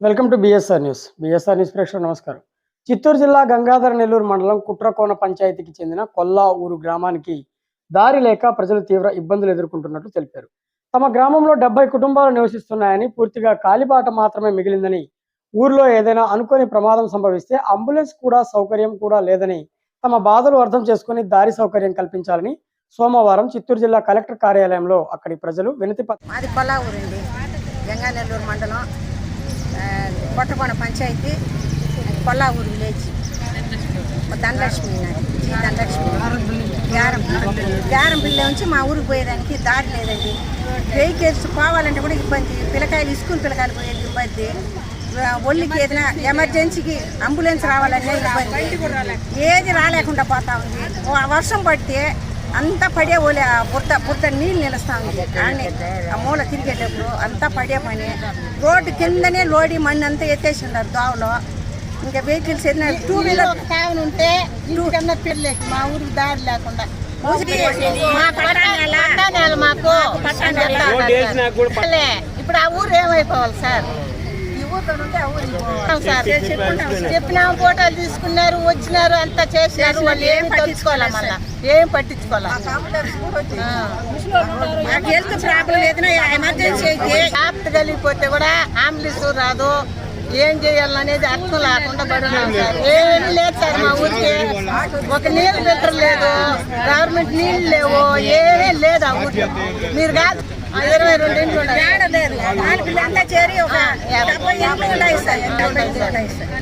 Welcome to BSR news. BSR news ప్రేక్షకులు నమస్కారం. చిత్తూరు జిల్లా గంగాధర నెల్లూరు మండలం కుట్రకోన పంచాయతీకి చెందిన కొల్లా ఊరు గ్రామానికి దారి లేక ప్రజలు తీవ్ర ఇబ్బందులు ఎదుర్కొంటున్నట్లు తెలిపారు. తమ గ్రామంలో డెబ్బై కుటుంబాలు నివసిస్తున్నాయని పూర్తిగా కాలిబాట మాత్రమే మిగిలిందని ఊర్లో ఏదైనా అనుకోని ప్రమాదం సంభవిస్తే అంబులెన్స్ కూడా సౌకర్యం కూడా లేదని తమ బాధలు అర్థం చేసుకుని దారి సౌకర్యం కల్పించాలని సోమవారం చిత్తూరు జిల్లా కలెక్టర్ కార్యాలయంలో అక్కడి ప్రజలు వినతి పత్రం గంగానెల్లూరు మండలం కొట్టకొండ పంచాయతీ కొల్లాగూరు విలేజ్. ధనలక్ష్మి జీ ధనలక్ష్మి. గ్యారం. పిల్ల నుంచి మా ఊరికి పోయేదానికి దారి లేదండి. వెహికల్స్ పోవాలంటే కూడా ఇబ్బంది. పిల్లకాయలు స్కూల్ పిల్లకాయలు పోయేది ఇబ్బంది. ఒళ్ళికి ఏదైనా ఎమర్జెన్సీకి అంబులెన్స్ రావాలనే ఇబ్బంది. ఏది రాలేకుండా పోతా ఉంది. వర్షం పడితే అంతా పడే ఓలే ఆ బుట్ట బుట్ట నీళ్ళు నిలుస్తా ఉంది ఆడనే ఆ మూల తిరిగేటప్పుడు అంతా పడే పని. రోడ్డు కిందనే లోడి మಣ್ಣి అంతా ఎత్తేసి ఉన్నారు దోవలో. ఇంకా వెహికల్స్ ఏదైనా టూ వీలర్ కావని ఉంటే ఇంటికన్నా పిల్లలకి మా ఊరికి దారి లేకుండా. మాకు ఇప్పుడు ఆ ఊరు ఏమైపోవాలి సార్. చెప్పినాము ఫోటోలు తీసుకున్నారు వచ్చినారు అంతా చేసినారు. వాళ్ళు ఏం పట్టించుకోవాలి మళ్ళా? ఏం పట్టించుకోవాలి? హెల్త్ ప్రాబ్లం ఏదైనా ఎమర్జెన్సీ అయితే షాప్ కలిగిపోతే కూడా అంబులెన్స్ రాదు. ఏం చేయాలనేది అర్థం లేకుండా పడున్నాం సార్. ఏమీ లేదు సార్ మా ఊరికి. ఒక నీళ్ళు ఫిల్టర్ లేదు. గవర్నమెంట్ నీళ్ళు లేవు. ఏమీ లేదు ఆ ఊరికి. మీరు కాదు. ఇరవై రెండు ఇంట్లో చేరి ఒక డెబ్బై ఇంట్లో ఉన్నాయి సార్. డెబ్బై ఇంట్లో ఉన్నాయి సార్.